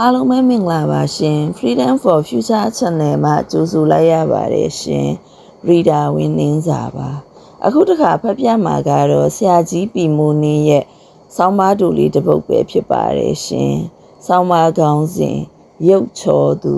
အားလုံးပဲမင်္ဂလာပါရှင် Freedom for Future Channel မှာကြိုဆိုလိုက်ရပါတယ်ရှင် Reader ဝင်းနှင်းစာပါအခုတစ်ခါဖတ်ပြမှာကတော့ဆရာကြီးပီမိုးနင်းရဲ့ဆောင်းပါးတူလေးတစ်ပုဒ်ပဲဖြစ်ပါတယ်ရှင်ဆောင်းပါးကောင်းစဉ်ရုပ်ချောသူ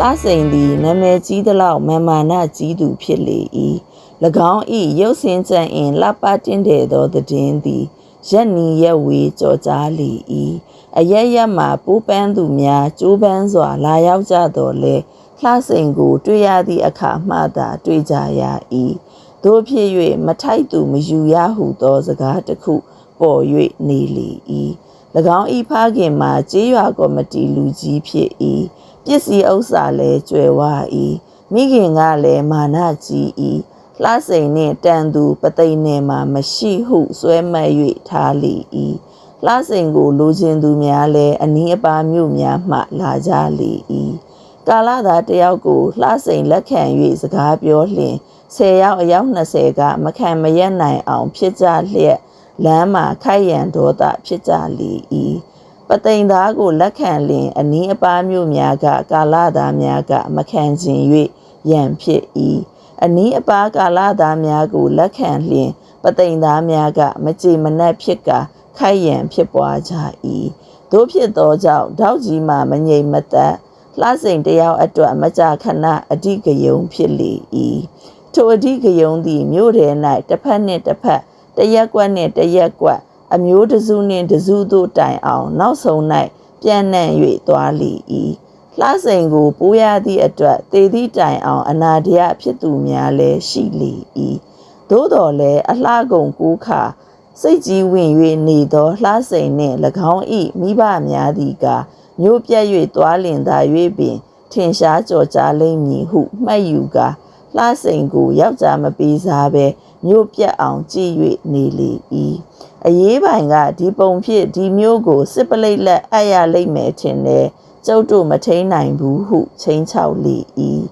လှစိန်သည်နာမည်ကြီးသလောက်မာမာနကြီးသူဖြစ်လေ၏၎င်း၏ရုပ်စင်ကြံအင်လှပတင်းတဲ့သောတည်င်းသည်ရက်နီရက်ဝေကြော်ကြားလေ၏အရရက်မှပိုးပန်းသူများကျိုးပန်းစွာ လာရောက်ကြတော်လဲလှစိန်ကို တွေ့ရသည့်အခါမှသာတွေ့ကြရ၏တို့ဖြစ်၍မထိုက်သူမယူရဟုသောစကားတစ်ခု ပေါ်၍နေလေ၏၎င်းဤဖခင်မှာကြေးရွာကော်မတီလူကြီးဖြစ်၏ ပစ္စည်းဥစ္စာလည်းကျွယ်ဝ၏မိခင်ကလည်းမာနကြီး၏လှစိန်နှင့်တန်သူပသိမ်နယ်မှာမရှိဟုစွဲမှတ်၍ထားလေ၏လှစိန်ကိုလိုချင်သူများလည်းအနည်းအပါးမြို့များမှလာကြလေ၏ကာလသားတယောက်ကိုလှစိန်လက်ခံ၍စကားပြောလျင်10ယောက်အယောက်20ကမခံမရက်နိုင်အောင် ဖြစ်ကြလျက်လမ်းမှာခိုက်ရန်ဒေါသဖြစ်ကြလေ၏ ပသိမ်သားကိုလက်ခံလင်အနည်းအပါးမျိုးများက ကာလသားများက မခံခြင်း၍ရန်ဖြစ်၏အနည်းအပါးကာလသားများကိုလက်ခံလျင်ပသိမ်သားများက မကြေမနက်ဖြစ်ကာခိုက်ရန်ဖြစ်ပွားကြ၏တို့ဖြစ်သောကြောင့်တောက်ကြီးမှမငြိမ်မသက်လှစိန်တယောက်အတွက်မကြာခဏအဓိကယုံဖြစ်လေ၏ထိုအဓိကယုံသည်မြို့ထဲ၌တစ်ဖက်နှင့်တစ်ဖက်တရက်ကွက်နှင့်တရက်ကွက် အမျိုးတစုနှင့်တစုတို့တိုင်အောင် နောက်ဆုံး၌ပြန်နှံ့၍သွားလေ၏လှစိန်ကိုပိုးရသည့်အတွက်သေသည့်တိုင်အောင် အနာတရဖြစ်သူများလည်းရှိလေ၏သို့တော်လည်းအလှကုန်ကူးခါစိတ်ကြီးဝင်၍နေသောလှစိန်နှင့်၎င်း၏မိဘများသည်ကမျိုးပြတ်၍သွားလင်သာ၍ပင် ထင်ရှားကြော်ကြားလိမ့်မည်ဟုမှတ်ယူကာလှစိန်ကိုယောက်ျားမပေးစားဘဲမျိုးပြတ်အောင်ကြည့်၍နေလေ၏ အရေးပိုင်ကဒီပုံဖြစ်ဒီမျိုးကိုစစ်ပလိတ်လက်အပ်ရလိမ့်မယ်ထင်တယ်ကျုပ်တို့မထိန်နိုင်ဘူးဟုချိန်ချောက်လေ၏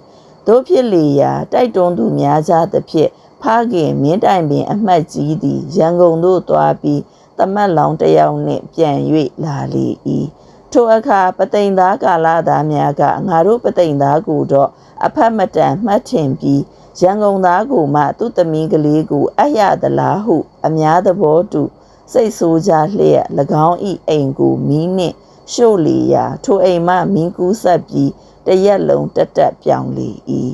တို့ဖြစ်လေရာတိုက်တွန်းသူများကြသဖြင့်ဖခင်မင်းတိုင်ပင် အမှတ်ကြီးသည်ရန်ကုန်သို့သွားပြီးတမတ်လောင်တယောက်နှင့်ပြန်၍လာလေ၏ထိုအခါပသိမ်သားကာလသားများကငါတို့ပသိမ်သားကိုတော့အဖက်မတန်မှတ်ထင်ပြီးရန်ကုန်သားကိုမှသူ့သမီးကလေးကိုအယသလားဟု အများသဘောတူ စိတ်ဆိုးကြလျက်၎င်းဤအိမ်ကိုမီးနှင့်ရှို့လီရာထိုအိမ်မှမင်းကူးဆက်ပြီးတရက်လုံးတက်တက်ပြောင်းလေ၏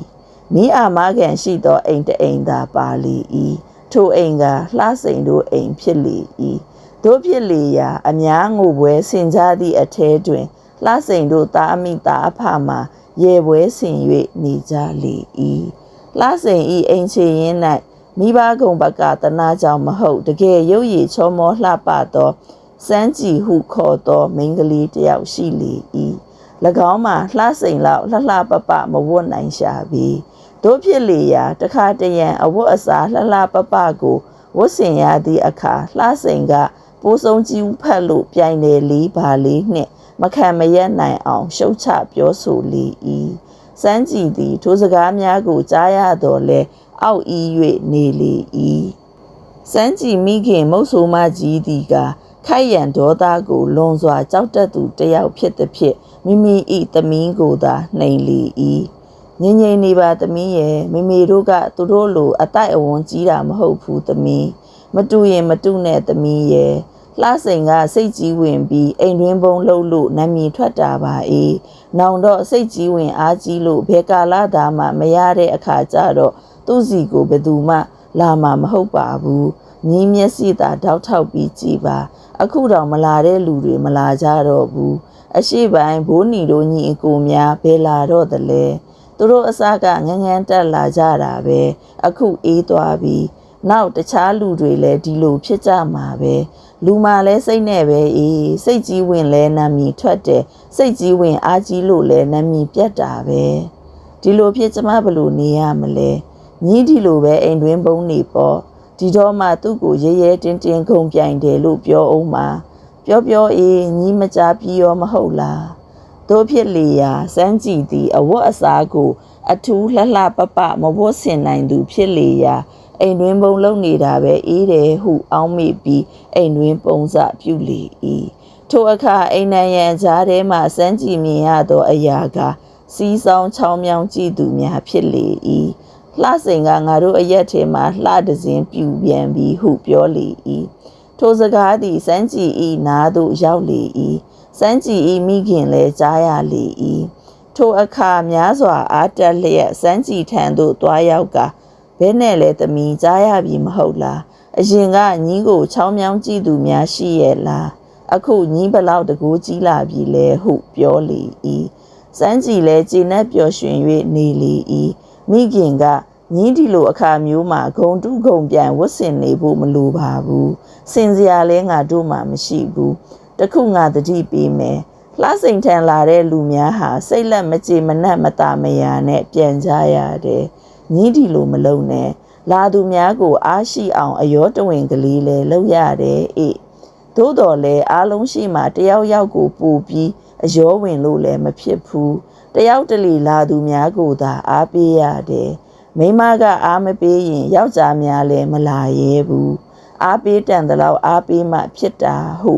မိအာမခံရှိသောအိမ်တအိမ်သာပါလေ၏ထိုအိမ်ကလှစိန်တို့အိမ်ဖြစ်လေ၏တို့ဖြစ်လေရာအများငိုပွဲဆင်ကြသည့်အထဲတွင်လှစိန်တို့သားအမိသားအဖမှရေပွဲဆင်၍နေကြလေ၏လှစိန်ဤအိမ်ချေရင်း၌ မိဘကုံဘကတနာကြောင့်မဟုတ်တကယ်ရုပ်ရည်ချောမောလှပသောစမ်းကြည်ဟုခေါ်သောမိန်းကလေးတစ်ယောက်ရှိလေ၏၎င်းမှာလှစိန်လောက်လှလှပပမဝတ်နိုင်ရှာပြီတို့ဖြစ်လေရာတခါတရံအဝတ်အစားလှလှပပကိုဝတ်ဆင်ရသည့်အခါလှစိန်ကပိုးဆုံးကြီးဖတ်လို့ပြိုင်တယ်လေးပါလေးနှင့်မခံမရက်နိုင်အောင်ရှုတ်ချပြောဆိုလေ၏စမ်းကြည်သည်ထိုစကားများကိုကြားရတော့လဲ အောက်ဤ၍နေလေ၏စမ်းကြည်မိခင်မုတ်ဆိုးမကြီးသည်ကခိုက်ရန်ဒေါသကိုလွန်စွာကြောက်တတ်သူတယောက်ဖြစ်သည်ဖြင့်မိမိဤသမီးကိုသာနှိမ်လေ၏ငြိမ်ငြိမ်နေပါသမီးရဲ့မိမိတို့ကသူတို့လိုအတိုက်အဝန်းကြီးတာမဟုတ်ဘူးသမီးမတူရင်မတူနဲ့သမီးရဲ့လှစိန်ကစိတ်ကြီးဝင်ပြီးအိမ်တွင်းပုံလှုပ်လို့နမီထွက်တာပါအေးနောင်တော့စိတ်ကြီးဝင်အားကြီးလို့ဘယ်ကာလသားမှမရတဲ့အခါကျတော့ သူ့စီကိုဘယ်သူမှ လာမှာမဟုတ်ပါဘူးမြင်းမျက်စိသာတောက်ထောက်ပြီးကြည်ပါ အခုတော့မလာတဲ့လူတွေမလာကြတော့ဘူးအရှိပိုင်းဘိုးနီတို့ညီအကိုများဘယ်လာတော့တလဲသူတို့အစကငငန်းတက်လာကြတာပဲအခုအေးသွားပြီးနောက်တခြားလူတွေလည်းဒီလိုဖြစ်ကြမှာပဲလူမာလဲစိတ်နဲ့ပဲအေးစိတ်ကြီးဝင်လဲနာမီထွက်တယ်စိတ်ကြီးဝင်အားကြီးလို့လဲနာမီပြတ်တာပဲဒီလိုဖြစ်ကျမဘလို့နေရမလဲ ညီးဒီလိုပဲအိမ်တွင်းပုံနေပေါ့ဒီတော့မှသူ့ကိုရဲရဲတင်းတင်းခုံပြိုင်တယ်လို့ပြောအောင်မှာပြောပြောအေးညီးမကြပြီးရောမဟုတ်လားဒတို့ဖြစ်လေရာစမ်းကြည့်သည်အဝတ်အစားကို အထူးလှလှပပမဝတ်ဆင်နိုင်သူဖြစ်လေရာအိမ်တွင်ပုံလုံနေတာပဲအေးတယ်ဟုအောင်းမိပြီးအိမ်တွင်ပုံစပြုလေ၏ထိုအခါအိမ်နံရန်ကြားထဲမှစမ်းကြည့်မြင်ရသောအရာကစီးဆောင်ချောင်းမြောင်းကြည့်သူများဖြစ်လေ၏ လှစိန်ကငါတို့အရက်ထဲမှလှတစင်းပြူပြန်ပြီးဟုပြောလေ၏ထိုစကားသည်စမ်းကြည့်၏နားသို့ရောက်လေ၏စမ်းကြည့်၏မိခင်လည်းကြားရလေ၏ထိုအခါများစွာအားတက်လျက်စမ်းကြည့်ထံသို့တွားရောက်ကဘဲနဲ့လဲသမီးကြားရပြီမဟုတ်လားအရင်ကညီးကိုချောင်းမြောင်းကြည့်သူများရှိရဲ့လားအခုညီးဘလောက်တကူကြီးလာပြီလဲဟုပြောလေ၏စမ်းကြည့်လဲကြည်နက်ပျော်ရွှင်၍နေလေ၏ မိခင်ကညီးဒီလိုအခါမျိုးမှာဂုံတုဂုံပြန်ဝတ်ဆင်နေဖို့မလိုပါဘူးစင်စရာလဲငါတို့မှမရှိဘူးတခုငါတတိပေးမယ်လှစိန်ထန်လာတဲ့လူများဟာစိတ်လက်မကြေမနက်မတာမယာနဲ့ပြန်ကြရတယ်ညီးဒီလိုမလုံနဲ့လာသူများကိုအားရှိအောင်အယောတဝင်ကလေးလဲလုပ်ရတယ်အေးသို့တော်လဲအားလုံးရှိမှတယောက်ယောက်ကိုပူပြီးအယောဝင်လို့လည်းမဖြစ်ဘူး တယောက်တလီလာသူများကိုသာအားပေးရတယ်မိမကအားမပေးရင်ယောက်ျားများလည်းမလာရဲဘူးအားပေးတန်တလောက်အားပေးမှဖြစ်တာဟု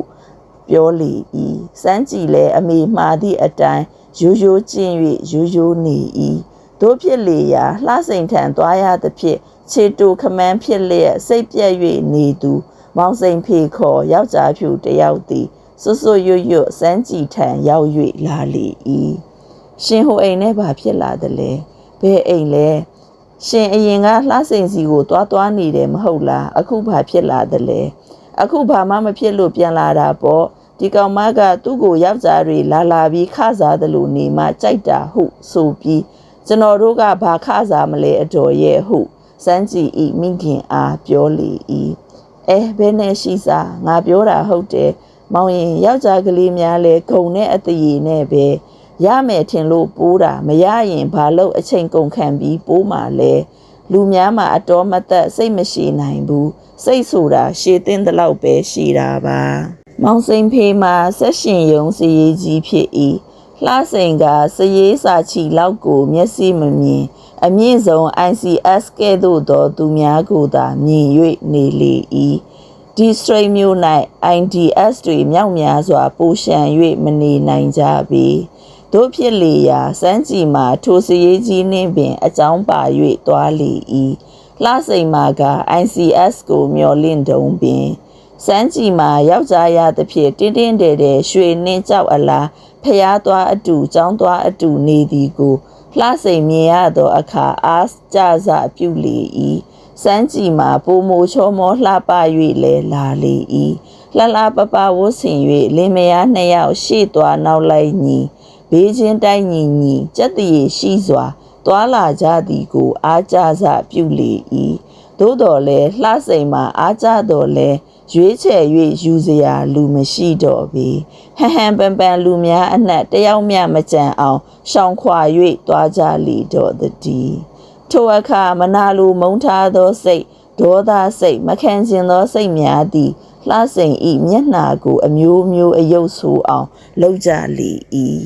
ပြောလေ၏စမ်းကြည့်လဲအမေမှားသည့်အတိုင်းရိုးရိုးကျင့်၍ရိုးရိုးနေ၏တို့ဖြစ်လေရာလှစိန်ထံသွားရသဖြင့်ခြေတူခမန်းဖြစ်လျက်စိတ်ပြက်၍နေသူ မောင်စိန်ဖေခေါ်ယောက်ျားဖြူတယောက်သည်စွတ်စွတ်ရွရွစမ်းကြည့်ထံရောက်၍လာလေ၏ ရှင်ဟိုအိမ်နဲ့ဘာဖြစ်လာသလဲဘယ်အိမ်လဲရှင်အရင်ကလှစိန်စီကိုတွားတွားနေတယ်မဟုတ်လားအခုဘာဖြစ်လာသလဲအခုဘာမှမဖြစ်လို့ပြန်လာတာပေါ့ဒီကောင်မကသူ့ကိုယောက်ျားတွေလာလာပြီးခစားတယ်လို့နေမှကြိုက်တာဟုဆိုပြီးကျွန်တော်တို့ကဘာခစားမလဲအတော်ရဲ့ဟုစမ်းကြည့်ဤမိခင်အားပြောလေ၏အဲဘယ်နဲ့ရှိစားငါပြောတာဟုတ်တယ်မောင်ရင်ယောက်ျားကလေးများလဲဂုံနဲ့အတရေနဲ့ပဲ ရမယ်ထင်လို့ပိုးတာမရရင်ဘာလို့အချိန်ကုန်ခံပြီးပိုးမှလဲလူများမှာအတော်မသက်စိတ်မရှိနိုင်ဘူးစိတ်ဆိုတာရှည်သိန်းတလောက်ပဲရှိတာပါမောင်စိန်ဖေးမှာဆက်ရှင်ယုံစည်ရေးကြီးဖြစ်၏လှစိန်ကစရေးစာချီလောက်ကို မျက်စိမမြင် အမြင့်ဆုံး ICS ကဲ့သို့သောသူများကိုသာမြင်၍နေလေ၏ဒီစရိတ်မျိုး၌ IDS တွေမြောက်များစွာပိုရှံ၍မနေနိုင်ကြပေ တို့ဖြစ်လေရာစမ်းကြည်မှာထိုစရေးကြီးနှင့်ပင်အကြောင်းပါ၍တွားလေ၏လှစိန်မာက ICS ကိုမျော်လင့်တုံးပင်စမ်းကြည်မှာယောက်ျားရသဖြင့်တင်းတင်းတဲတဲရွှေနှင်းကြောက်အလားဖျားသွားအတူចောင်းသွားအတူနေသည်ကိုလှစိန်မြင်ရသောအခါအားကြစပြုလေ၏စမ်းကြည်မှာပိုမိုချောမောလှပ၍လဲလာလေ၏လှလှပပဝတ်ဆင်၍လင်မယားနှစ်ယောက်ရှေ့သွားနောက်လိုက်ညီ ဘေးချင်းတိုက်ညီညီကြက်တည်ရှိစွာသွာလာကြသည်ကို အားကြစပြုလေ၏သို့တော်လဲလှစိန်မှာအားကြတော်လဲရွေးချယ်၍ယူစရာလူမရှိတော့ပေဟန်ဟန်ပန်ပန်လူများအနှက်တယောက်မျှမကြံအောင်ရှောင်ခွာ၍သွားကြလေတော့တည်းထိုအခါမနာလိုမုန်းထားသောစိတ်ဒေါသစိတ်မခံကျင်သောစိတ်များသည်လှစိန်ဤမျက်နာကို အမျိုးမျိုးအယုတ်ဆိုအောင်လှုပ်ကြလေ၏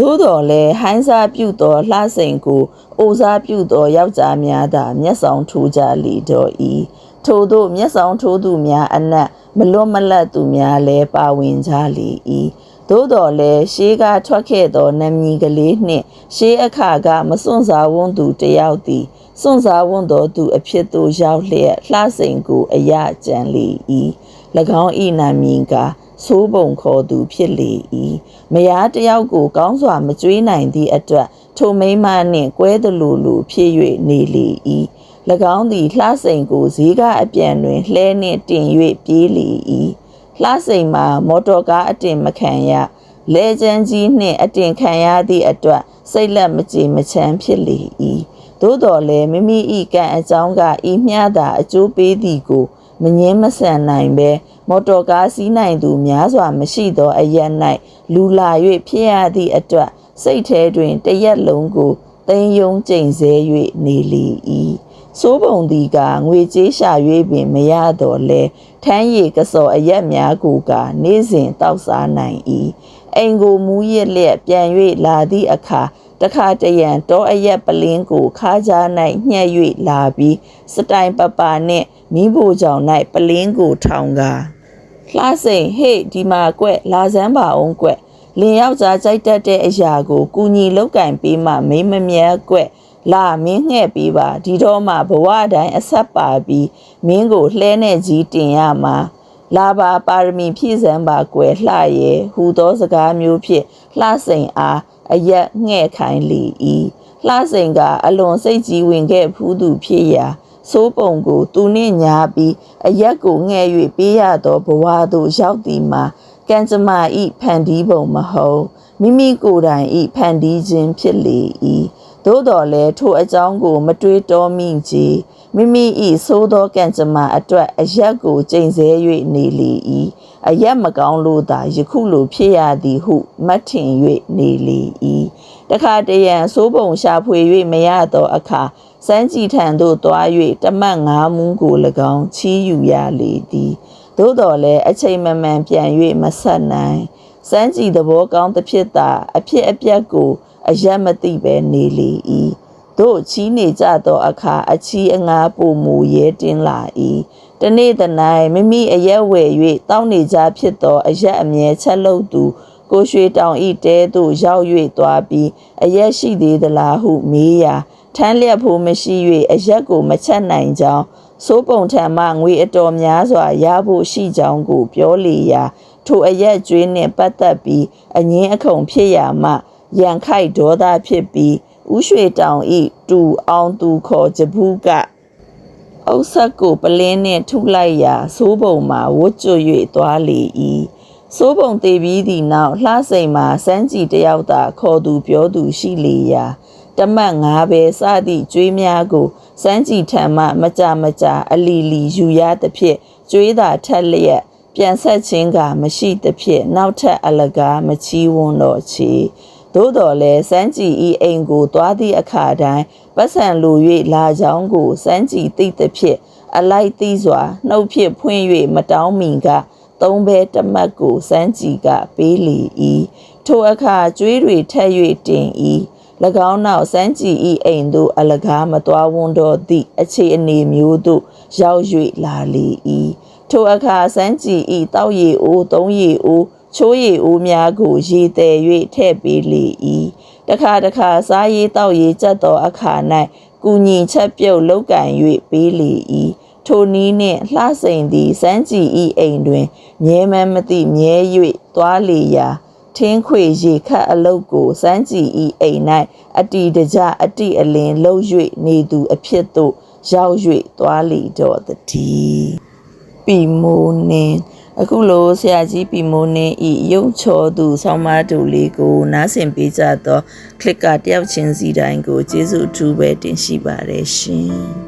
သို့တော်လည်းဟိုင်းစားပြုသောလှစိန်ကိုအိုစားပြုသောယောက်ျားများသာမျက်ဆောင်ထိုးကြလေတော့၏ထို့သောမျက်ဆောင်ထိုးသူများအနက်မလွတ်မလပ်သူများလည်းပါဝင်ကြလေ၏သို့တော်လည်းရှေးကထွက်ခဲ့သောနမီကလေးနှင့်ရှေးအခါကမစွန့်စားဝန်းသူတယောက်သည်စွန့်စားဝန်းသောသူအဖြစ်သို့ရောက်လျက်လှစိန်ကိုအယကြံလေ၏၎ င်းဤနာမည်ကဆိုးပုံခေါ်သူဖြစ်လေ၏မယားတယောက်ကိုကောင်းစွာမကြွေးနိုင်သည့်အတွက်ထိုမိန်းမနှင့်ကွဲသလိုလိုဖြစ်၍နေလေ၏၎င်းသည်လှစိန်ကိုဈေးကအပြန်တွင်လှဲနှင့်တင်၍ပြေးလေ၏လှစိန်မှာမော်တော်ကားအတင်မခံရလဲကျန်းကြီးနှင့်အတင်ခံရသည့်အတွက်စိတ်လက်မကြေမချမ်းဖြစ်လေ၏သို့တော်လည်းမိမိ၏ကံအကြောင်းကဤမျှသာအကျိုးပေးသည်ကို မငင်းမဆန်နိုင်ပဲမော်တော်ကားစီးနိုင်သူများစွာမရှိသောအရက်၌လူလာ၍ဖြစ်ရသည့်အတွက်စိတ်ထဲတွင်တရက်လုံးကိုသိမ်းယုံကျိန်ဆဲ၍နေလေ၏စိုးပုံသည်ကငွေကြေးရှာ၍ပင်မရတော့လဲထမ်းရည်ကစော်အရက်များကိုက နေ့စဉ်တောက်စားနိုင်၏အိမ်ကိုမူးရစ်လျက်ပြန်၍လာသည့်အခါတခါတရံတောအရက်ပလင်းကိုခါးကြား၌ညှက်၍လာပြီးစတိုင်ပပါနှင့် မိဖို့ကြောင့်၌ပလင်းကိုထောင်ကားလှစိန်ဟေ့ဒီမှာကွက်လာစမ်းပါအောင်ကွက်လင်ယောက်ျားကြိုက်တတ်တဲ့အရာကိုကူညီလောက်ကင်ပေးမှမိမမြဲကွက်လာမင်းငှဲ့ပေးပါဒီတော့မှဘဝတိုင်းအဆက်ပါပြီးမင်းကိုလှဲနဲ့ကြီးတင်ရမှာလာပါပါရမီဖြည့်စံပါကွယ်လှရဲ့ဟူသောစကားမျိုးဖြင့်လှစိန်အားအရက်ငှဲ့ခိုင်းလေ၏လှစိန်ကအလွန်စိတ်ကြီးဝင်ခဲ့ဖူးသူဖြစ်ရာ စိုးပုံကိုသူနှင့်ညာပြီးအရက်ကိုငှဲ့၍ပေးရသောဘဝသို့ရောက်သည်မှာကံကြမ္မာဤဖန်တီးပုံမဟုတ်မိမိကိုယ်တိုင်ဤဖန်တီးခြင်းဖြစ်လေ၏ သို့တော်လည်းထိုအကြောင်းကို မတွေးတောမိကြမိမိဤသို့သောကံကြမ္မာအတွက်အရက်ကိုကျိန်ဆဲ၍နေလေ၏အရက်မကောင်းလို့သာယခုလိုဖြစ်ရသည်ဟုမှတ်ထင်၍နေလေ၏တခါတရံစိုးပုံရှာဖွေ၍မရသောအခါစမ်းကြည်ထံသို့သွား၍တမတ်ငါးမူးကို၎င်းချီးယူရလေသည်သို့တော်လည်းအချိန်မမှန်ပြန်၍မဆက်နိုင် စမ်းကြည်သဘောကောင်းသဖြင့်သာအဖြစ်အပျက်ကိုအယက်မသိပဲနေလေ၏တို့ချီးနေကြသောအခါအချီးအငားပုံမူရဲတင်းလာ၏တနေ့တနိုင်မိမိအရက်ဝယ်၍တောင်းနေကြဖြစ်သောအရက်အမြဲချက်လုပ်သူကိုရွှေတောင်ဤတဲသို့ရောက်၍သွားပြီးအရက်ရှိသေးသလားဟုမေးရာထမ်းလျက်ဖို့မရှိ၍အရက်ကိုမချက်နိုင်ကြောင်းစိုးပုံထံမှငွေအတော်များစွာရဖို့ရှိကြောင်းကိုပြောလေရာ ထိုအရက်ကျွေးနှင့်ပတ်သက်ပြီးအငင်းအခုန်ဖြစ်ရာမှရန်ခိုက်ဒေါသဖြစ်ပြီးဥရွှေတောင်ဤတူအောင်သူခေါ်ဂျဘူးကအုပ်ဆက်ကိုပလင်းနှင့်ထုလိုက်ရာစိုးပုံမှာဝတ်ကျွ၍သွားလေ၏စိုးပုံသေးပြီးသည့်နောက်လှစိန်မှာစမ်းကြည်တယောက်သာခေါ်သူပြောသူရှိလေရာတမတ်ငါးပဲစသည့်ကျွေးများကိုစမ်းကြည်ထံမှမကြမကြအလီလီယူရသဖြင့်ကျွေးသာထက်လျက် ပြန်ဆက်ခြင်းကမရှိသဖြင့်နောက်ထပ်အလကားမချီးဝန်းတော့ချေသို့တော်လည်းစမ်းကြည်ဤအိမ်ကိုသွားသည့်အခါတိုင်းပတ်စံလို၍လာကြောင်းကိုစမ်းကြည်သိသဖြင့်အလိုက်သိစွာနှုတ်ဖြင့်ဖွင့်၍မတောင်းမီကသုံးဘဲတမတ်ကိုစမ်းကြည်ကပေးလေ၏ထိုအခါကျွေးတွေထက်၍တင်၏၎င်းနောက်စမ်းကြည်ဤအိမ်သို့အလကားမသွားဝန်းတော့သည့်အခြေအနေမျိုးသို့ရောက်၍လာလေ၏ ထိုအခါစမ်းကြည်ဤတောက်ရည်အိုးသုံးရည်အိုးချိုးရည်အိုးများကိုရေတယ်၍ထည့်ပေးလေ၏တခါတခါစားရည်တောက်ရည်ကြက်သောအခါ၌ကုညီချက်ပြုတ်လောက်ကင်၍ပေးလေ၏ထိုနည်းနှင့်လှစိန်သည်စမ်းကြည်ဤအိမ်တွင်မြဲမန်းမသိမြဲ၍သွားလေရာထင်းခွေရေခတ်အလုတ်ကိုစမ်းကြည်ဤအိမ်၌အတီတကြအတီအလင်းလှုပ်၍နေသူအဖြစ်သို့ရောက်၍သွားလေတော့တည်း ပီမိုးနင်းအခုလိုဆရာကြီးပီမိုးနင်းဤရုပ်ချောသူဆောင်းမတူလေးကိုနားဆင်ပေးကြတော့ click ကတယောက်ချင်းစီတိုင်းကိုကျေးဇူးအထူးပဲတင်ရှိပါတယ်ရှင်